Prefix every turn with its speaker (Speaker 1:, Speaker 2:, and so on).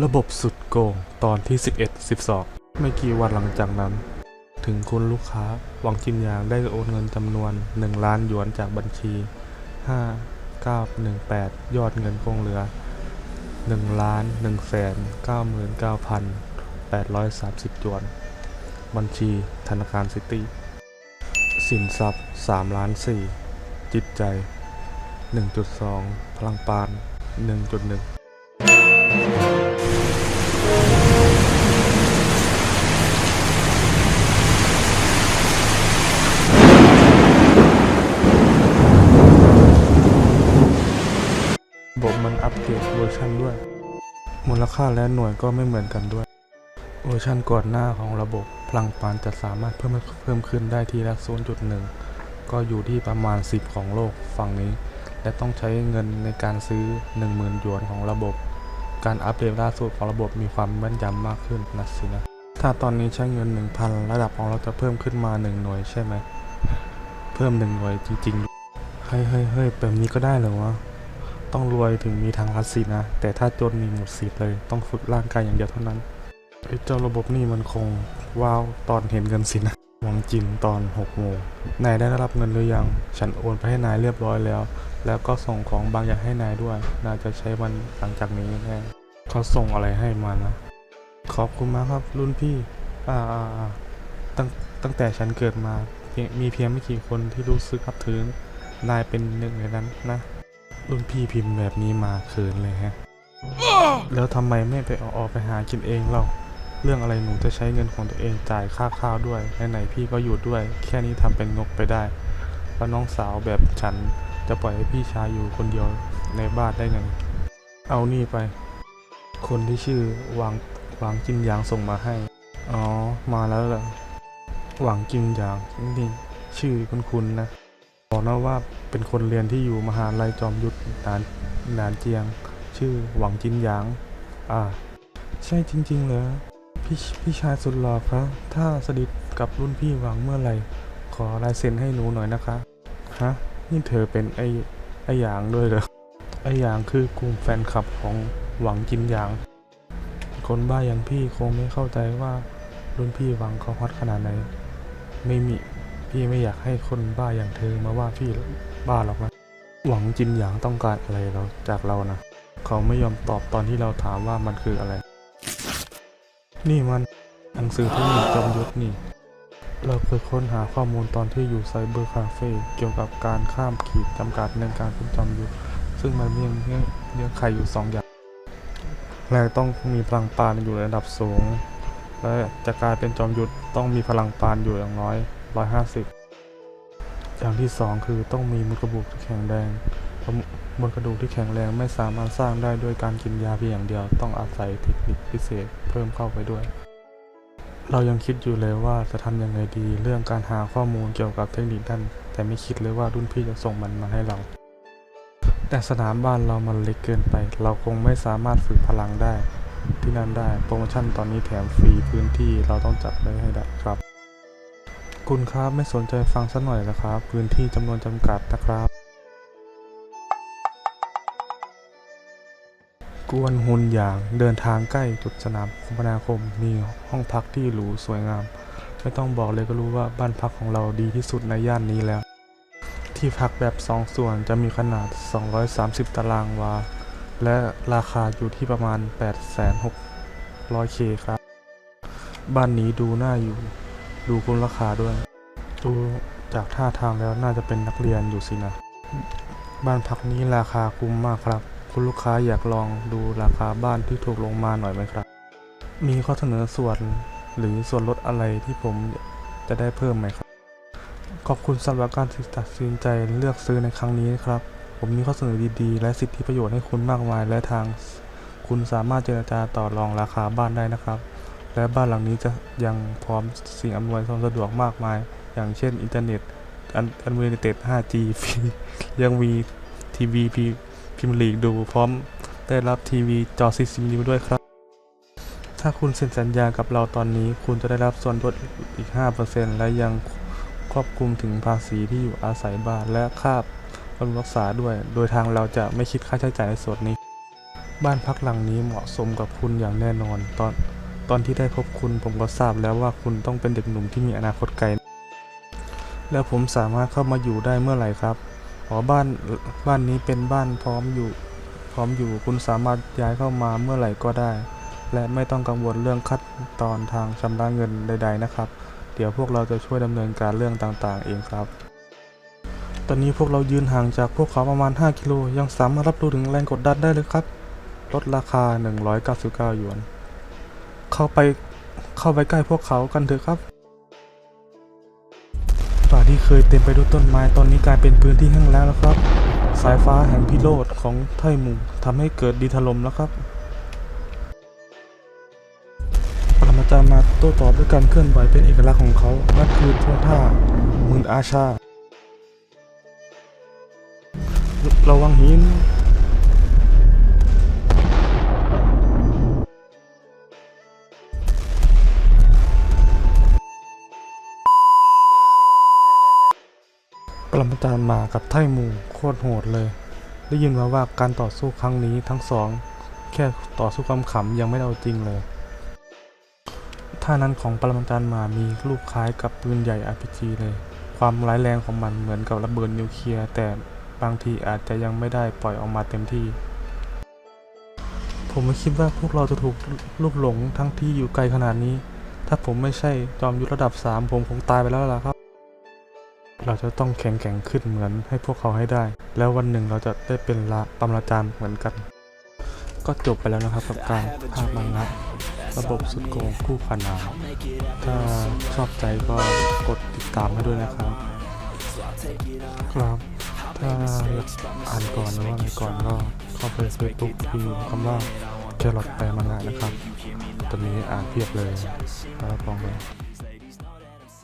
Speaker 1: ระบบสุดโกงตอนที่ 11 12 ไม่กี่วันหลังจากนั้น ถึงคุณลูกค้าหวังจินยางได้โอนเงินจำนวน 1 ล้านหยวนจากบัญชี 5918 ยอดเงินคงเหลือ 1 ล้าน1แสน99,830 หยวน บัญชีธนาคารซิตี้ สินทรัพย์ 3 ล้าน 4 จิตใจ 1.2 พลังปาน 1.1 ระบบมันอั ปเกรดเวอร์ชันด้วย มูลค่าและหน่วยก็ไม่เหมือนกันด้วย เวอร์ชันก่อนหน้าของระบบพลังปานจะสามารถเพิ่มเพิ่มขึ้นได้ทีละ 0.1 ก็อยู่ที่ประมาณ 10 ของโลกฝั่งนี้ และต้องใช้เงินในการซื้อ 10,000หยวนของระบบ การอัปเดตล่าสุดของระบบมีความแม่นยำมากขึ้นนะสินะ ถ้าตอนนี้ใช้เงิน 1,000 ระดับของเราจะเพิ่มขึ้นมา 1 หน่วยใช่ไหม เพิ่ม 1 หน่วยจริงๆเฮ้ยเฮ้ยเฮ้ยแบบนี้ก็ได้เหรอวะ ต้องรวยถึงมีทางลัดสินะ แต่ถ้าจนมีหมดสิทธิ์เลย ต้องฝึกร่างกายอย่างเดียวเท่านั้นไอ้เจ้าระบบนี่มันคงว้าวตอนเห็นเงินสินะหวังจินตอน6โมงนายได้รับเงินหรือยัง ฉันโอนไปให้นายเรียบร้อยแล้ว แล้วก็ส่งของบางอย่างให้นายด้วยน่าจะใช้มันหลังจากนี้แน่เขาส่งอะไรให้มานะ ขอบคุณมากครับรุ่นพี่ อ่าอ่าตั้งตั้งแต่ฉันเกิดมามีเพียงไม่กี่คนที่รู้สึกนับถือนายเป็นหนึ่งในนั้นนะ รุ่นพี่พิมพ์แบบนี้มาเขินเลยฮะ แล้วทำไมไม่ไปเอาออกไปหากินเองเล่า เรื่องอะไรหนูจะใช้เงินของตัวเองจ่ายค่าข้าวด้วยไหนๆพี่ก็อยู่ด้วย แค่นี้ทำเป็นงกไปได้แล้วน้องสาวแบบฉันจะปล่อยให้พี่ชายอยู่คนเดียวในบ้านได้ไง เอานี่ไป คนที่ชื่อหวังหวังจินหยางส่งมาให้ อ๋อ มาแล้วเหรอหวังจินหยางนี่ชื่อคุณๆนะ บอกนะว่าเป็นคนเรียนที่อยู่มหาลัยจอมยุทธนานนานเจียง ชื่อหวังจินหยาง อ่า ใช่จริง ๆ เหรอพี่พี่ชายสุดหล่อครับ ถ้าสนิทกับรุ่นพี่หวังเมื่อไหร่ ขอลายเซ็นให้หนูหน่อยนะคะ ฮะ นี่เธอเป็นไอ้ไอหยางด้วยเหรอ ไอหยางคือกลุ่มแฟนคลับของหวังจินหยาง คนบ้าอย่างพี่คงไม่เข้าใจว่ารุ่นพี่หวังเขาฮอตขนาดไหน ไม่มี พี่ไม่อยากให้คนบ้าอย่างเธอมาว่าพี่บ้าหรอกนะ หวังจินหยางต้องการอะไรเราจากเรานะ เขาไม่ยอมตอบตอนที่เราถามว่ามันคืออะไร นี่มันหนังสือเทคนิคจอมยุทธนี่ เราเคยค้นหาข้อมูลตอนที่อยู่ไซเบอร์คาเฟ่เกี่ยวกับการข้ามขีดจำกัดในการเป็นจอมยุทธซึ่งมันมีเงื่อนเงื่อนไขอยู่สองอย่างแรกต้องมีพลังปานอยู่ระดับสูง และจะกลายเป็นจอมยุทธต้องมีพลังปานอยู่อย่างน้อย 150 อย่างที่สองคือต้องมีมวลกระดูกที่แข็งแรงมวลกระดูกที่แข็งแรงไม่สามารถสร้างได้ด้วยการกินยาเพียงอย่างเดียว ต้องอาศัยเทคนิคพิเศษเพิ่มเข้าไปด้วย เรายังคิดอยู่เลยว่าจะทำยังไงดีเรื่องการหาข้อมูลเกี่ยวกับเทคนิคนั่นแต่ไม่คิดเลยว่ารุ่นพี่จะส่งมันมาให้เรา แต่สนามบ้านเรามันเล็กเกินไป เราคงไม่สามารถฝึกพลังได้ที่นั่นได้ โปรโมชั่นตอนนี้แถมฟรีพื้นที่เราต้องจัดไว้ให้ได้ครับ คุณครับไม่สนใจฟังสักหน่อยนะครับ พื้นที่จำนวนจำกัดนะครับ กวนหุนหยางเดินทางใกล้จุดสนามคมนาคมมีห้องพักที่หรูสวยงาม ไม่ต้องบอกเลยก็รู้ว่าบ้านพักของเราดีที่สุดในย่านนี้แล้ว ที่พักแบบสองส่วนจะมีขนาด 230 ตารางวา และราคาอยู่ที่ประมาณ 8,600เคครับ บ้านนี้ดูน่าอยู่ ดูคุณราคาด้วย ดูจากท่าทางแล้วน่าจะเป็นนักเรียนอยู่สินะ บ้านพักนี้ราคาคุ้มมากครับ คุณลูกค้าอยากลองดูราคาบ้านที่ถูกลงมาหน่อยไหมครับ มีข้อเสนอส่วนหรือส่วนลดอะไรที่ผมจะได้เพิ่มไหมครับ ขอบคุณสำหรับการตัดสินใจเลือกซื้อในครั้งนี้นะครับ ผมมีข้อเสนอดีๆ และสิทธิประโยชน์ให้คุณมากมาย และทาง คุณสามารถเจรจาต่อรองราคาบ้านได้นะครับ และบ้านหลังนี้จะยังพร้อมสิ่งอำนวยความสะดวกมากมาย อย่างเช่น อินเทอร์เน็ตอันอันเวอร์เต็ด 5G ฟรียังมีทีวีพีพิมลีกดูพร้อมได้รับทีวีจอซีซีดีมาด้วยครับ ถ้าคุณเซ็นสัญญากับเราตอนนี้ คุณจะได้รับส่วนลดอีก 5%และยังครอบคลุมถึงภาษีที่อยู่อาศัยบ้านและค่าบำรุงรักษาด้วย โดยทางเราจะไม่คิดค่าใช้จ่ายในส่วนนี้ บ้านพักหลังนี้เหมาะสมกับคุณอย่างแน่นอนตอน ตอนที่ได้พบคุณ ผมก็ทราบแล้วว่าคุณต้องเป็นเด็กหนุ่มที่มีอนาคตไกล แล้วผมสามารถเข้ามาอยู่ได้เมื่อไหร่ครับอ๋อบ้านบ้านนี้เป็นบ้านพร้อมอยู่ พร้อมอยู่คุณสามารถย้ายเข้ามาเมื่อไหร่ก็ได้ และไม่ต้องกังวลเรื่องขั้นตอนทางชำระเงินใด ๆนะครับ เดี๋ยวพวกเราจะช่วยดำเนินการเรื่องต่างๆ เองครับ ตอนนี้พวกเรายืนห่างจากพวกเขาประมาณ 5 กิโลยังสามารถรับรู้ถึงแรงกดดันได้เลยครับลดราคา 199 หยวน เข้าไปเข้าไปใกล้พวกเขากันเถอะครับ ป่าที่เคยเต็มไปด้วยต้นไม้ตอนนี้กลายเป็นพื้นที่แห้งแล้งแล้วครับ สายฟ้าแห่งพิโรธของไทหมู่ทำให้เกิดดินถล่มแล้วครับปรมาจารย์มาโต้ตอบด้วยการเคลื่อนไหวเป็นเอกลักษณ์ของเขานั่นคือท่วงท่ามืออาชา ระวังหิน ปรมาจารย์มากับไทมูโคตรโหดเลย ได้ยินมาว่าการต่อสู้ครั้งนี้ทั้งสอง แค่ต่อสู้คำขำยังไม่เอาจริงเลยท่านั้นของปรมาจารย์มามีลูกคล้ายกับปืนใหญ่ RPG เลย ความร้ายแรงของมันเหมือนกับระเบิดนิวเคลียร์แต่บางทีอาจจะยังไม่ได้ปล่อยออกมาเต็มที่ ผมไม่คิดว่าพวกเราจะถูกลูกหลงทั้งที่อยู่ไกลขนาดนี้ ถ้าผมไม่ใช่จอมยุทธระดับ 3 ผมคงตายไปแล้วล่ะครับ เราจะต้องแข็งแกร่งขึ้นเหมือนให้พวกเขาให้ได้ แล้ววันหนึ่งเราจะได้เป็นละปรมาจารย์เหมือนกัน ก็จบไปแล้วนะครับกับการภาพมังงะระบบสุดโกงคู่ขนานถ้าชอบใจก็กดติดตามให้ด้วยนะครับ ครับถ้าอยากอ่านก่อนหรือว่าอะไรก่อนก็เข้าไปเฟซบุ๊กพิมพ์คำว่าแครอทแปมังงะนะครับ ตอนนี้อ่านเพียบเลยแล้วลองเลย